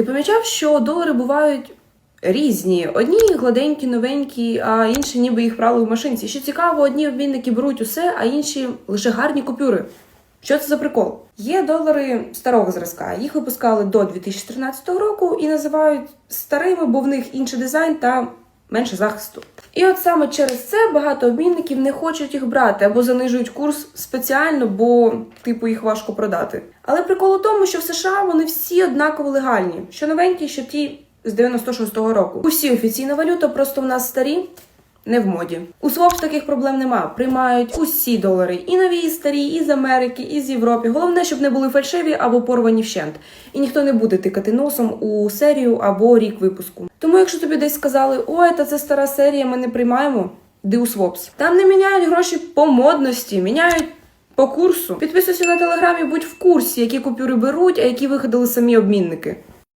Ти помічав, що долари бувають різні. Одні гладенькі, новенькі, а інші ніби їх брали в машинці. Що цікаво, одні обмінники беруть усе, а інші лише гарні купюри. Що це за прикол? Є долари старого зразка. Їх випускали до 2013 року і називають старими, бо в них інший дизайн та менше захисту. І от саме через це багато обмінників не хочуть їх брати або занижують курс спеціально, бо типу їх важко продати. Але прикол у тому, що в США вони всі однаково легальні, що новенькі, що ті з 96-го року. Усі офіційна валюта, просто в нас старі. Не в моді. У СВОП таких проблем нема. Приймають усі долари, і нові, і старі, і з Америки, і з Європи. Головне, щоб не були фальшиві або порвані вщент. І ніхто не буде тикати носом у серію або рік випуску. Тому, якщо тобі десь сказали, ой, та це стара серія, ми не приймаємо. Ди у СВОПС. Там не міняють гроші по модності, міняють по курсу. Підписуйся на телеграмі, будь в курсі, які купюри беруть, а які виходили самі обмінники.